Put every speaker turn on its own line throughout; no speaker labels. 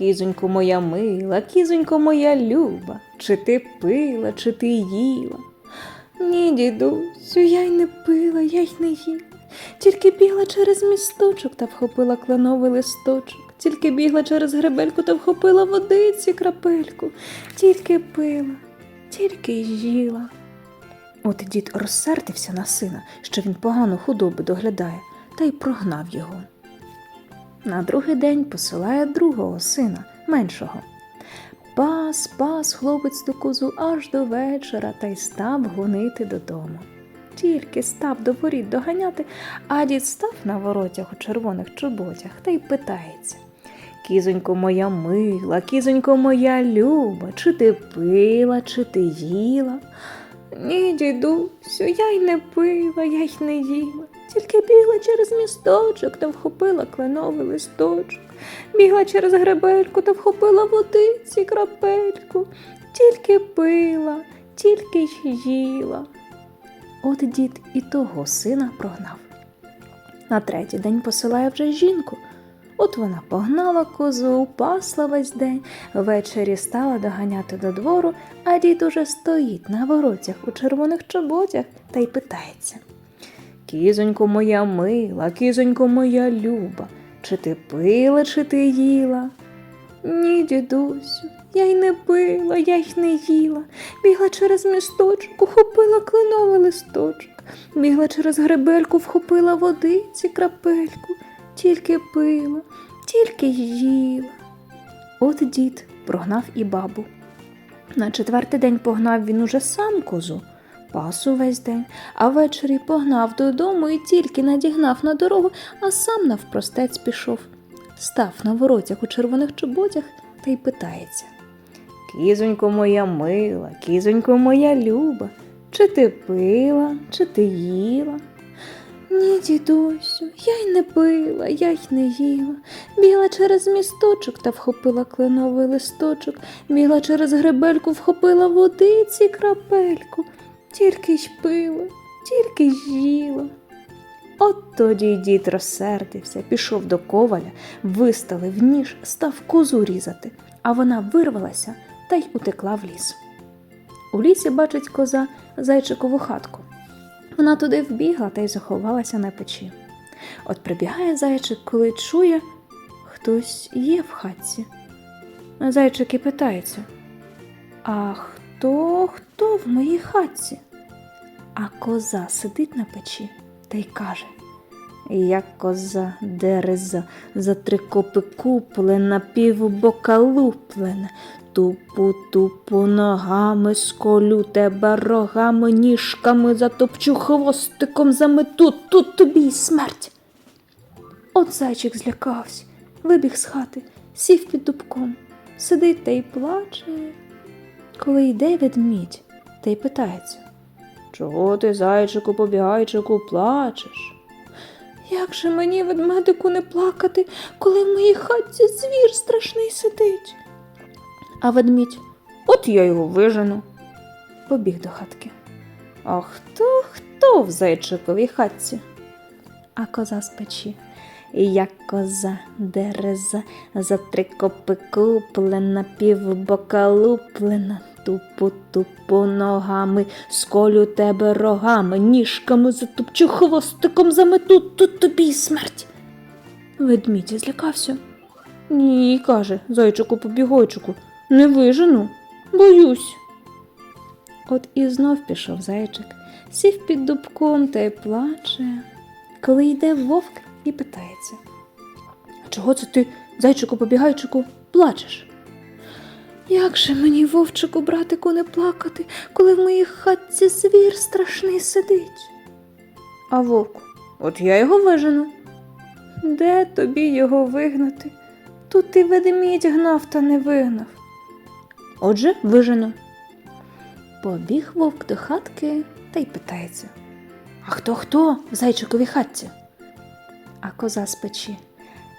Кізонько моя мила, кізонько моя люба, чи ти пила, чи ти їла? Ні, дідусю, я й не пила, я й не їла. Тільки бігла через місточок та вхопила кленовий листочок, тільки бігла через гребельку та вхопила водиці крапельку, тільки пила, тільки їла. От дід розсердився на сина, що він погано худоби доглядає, та й прогнав його. На другий день посилає другого сина, меншого. Пас, пас хлопець ту козу аж до вечора та й став гонити додому. Тільки став до воріт доганяти, а дід став на воротях у червоних чоботях та й питається. Кізонько моя мила, кізонько моя люба, чи ти пила, чи ти їла? Ні, дідусю, я й не пила, я й не їла. Тільки бігла через місточок та вхопила кленовий листочок, бігла через гребельку та вхопила водиці крапельку, тільки пила, тільки їла. От дід і того сина прогнав. На третій день посилає вже жінку. От вона погнала козу, пасла весь день, ввечері стала доганяти до двору, а дід уже стоїть на воротях у червоних чоботях та й питається. Кізонько моя мила, кізонько моя люба, чи ти пила, чи ти їла? Ні, дідусю, я й не пила, я й не їла. Бігла через місточок, ухопила кленовий листочок, бігла через гребельку, вхопила водиці крапельку, тільки пила, тільки їла. От дід прогнав і бабу. На четвертий день погнав він уже сам козу, пас увесь день, а ввечері погнав додому і тільки надігнав на дорогу, а сам навпростець пішов. Став на воротях у червоних чоботях та й питається. Кізонько моя мила, кізонько моя люба, чи ти пила, чи ти їла? Ні, дідусю, я й не пила, я й не їла. Бігла через місточок та вхопила кленовий листочок, бігла через гребельку, вхопила водиці крапельку, тільки й пила, тільки й їла. От тоді дід розсердився, пішов до коваля, виставив ніж, став козу різати, а вона вирвалася та й утекла в ліс. У лісі бачить коза зайчикову хатку. Вона туди вбігла та й заховалася на печі. От прибігає зайчик, коли чує, хтось є в хатці. Зайчик і питається: А хто, хто в моїй хатці? А коза сидить на печі та й каже: Я коза дереза, за три копи куплена, півбока луплена, тупу тупу ногами сколю тебе рогами, ніжками затопчу хвостиком замету, тут тобі й смерть. От зайчик злякався, вибіг з хати, сів під дубком, сидить та й плаче. Коли йде ведмідь, та й питається. Чого ти, зайчику, побігайчику, плачеш? Як же мені, ведмедику, не плакати, коли в моїй хатці звір страшний сидить? А ведмідь, от я його вижену. Побіг до хатки. А хто, хто в зайчиковій хатці? А коза з печі. Я коза дереза, за три копи куплена, півбока луплена, тупу тупу ногами, сколю тебе рогами, ніжками затупчу хвостиком замету, тут тобі й смерть. Ведмідь злякався. Ні, каже, зайчику побігойчику, не вижену, боюсь. От і знов пішов зайчик, сів під дубком та й плаче. Коли йде вовк і питається. Чого це ти, зайчику побігайчику, плачеш? Як же мені, вовчику, братику, не плакати, коли в моїй хатці звір страшний сидить? А вовк, от я його вижену. Де тобі його вигнати? Тут ти ведмідь гнав та не вигнав. Отже, вижену. Побіг вовк до хатки та й питається. А хто хто в зайчиковій хатці? А коза з печі.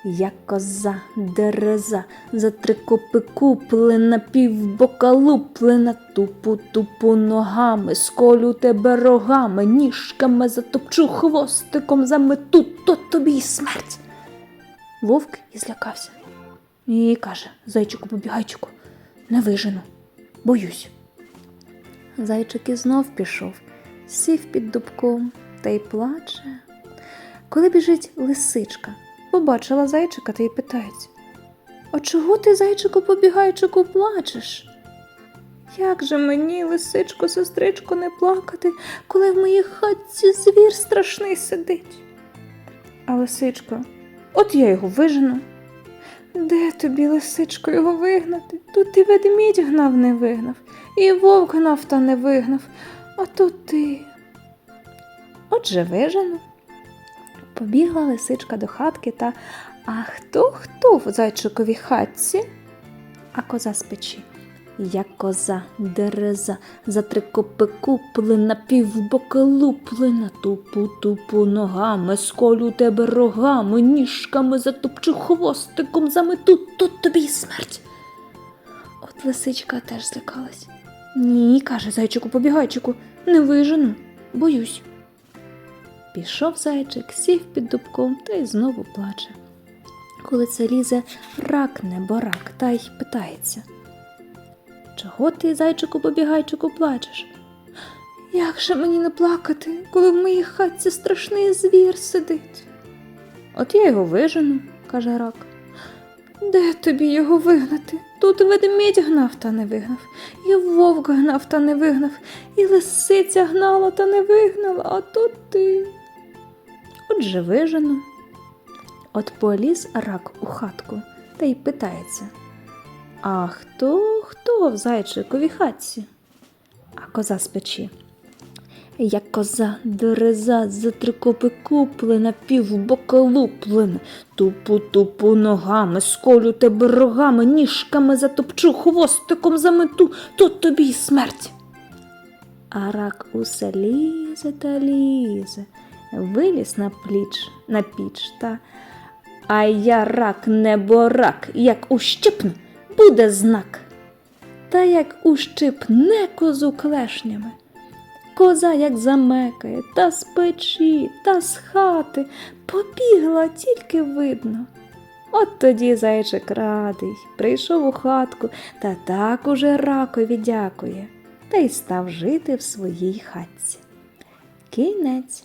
Я коза, дереза, за три копи куплена, півбока луплена, тупу тупу ногами, сколю тебе рогами, ніжками затопчу хвостиком замету, то тобі й смерть. Вовк і злякався. І каже зайчику побігайчику, не вижену, боюсь. Зайчик і знов пішов, сів під дубком та й плаче. Коли біжить лисичка, побачила зайчика та й питається: А чого ти, зайчику, побігайчику, плачеш? Як же мені, лисичко, сестричко, не плакати, коли в моїй хатці звір страшний сидить? А лисичко, от я його вижену. Де тобі, лисичко, його вигнати? Тут і ведмідь гнав, не вигнав, і вовк гнав та не вигнав, а то ти. Отже, вижену. Побігла лисичка до хатки та А хто хто в зайчиковій хатці? А коза з печі. Я коза, дереза, за три копи куплена, півбока луплена, тупу тупу ногами, сколю тебе рогами, ніжками затопчу хвостиком замету, тут тобі смерть. От лисичка теж злякалась. Ні, каже зайчику побігайчику, не вижену, боюсь. Пішов зайчик, сів під дубком та й знову плаче. Коли це лізе рак небо рак, та й питається. Чого ти, зайчику побігайчику, плачеш? Як же мені не плакати, коли в моїй хатці страшний звір сидить? От я його вижену, каже рак. Де тобі його вигнати? Тут ведмідь гнав та не вигнав, і вовк гнав та не вигнав, і лисиця гнала та не вигнала, а тут ти. Отже, вижену. От поліз рак у хатку та й питається. А хто хто в зайчиковій хатці? А коза з печі. Як коза дереза за три копи куплена, півбока луплена, тупу тупу ногами, сколю тебе рогами, ніжками затопчу, хвостиком замету, тут тобі й смерть. А рак усе лізе та лізе, виліз на пліч, на піч та. А я рак неборак, як ущипну, буде знак. Та як ущипне козу клешнями. Коза як замекає, та з печі, та з хати, побігла тільки видно. От тоді зайчик радий, прийшов у хатку та так уже ракові дякує, та й став жити в своїй хатці. Кінець.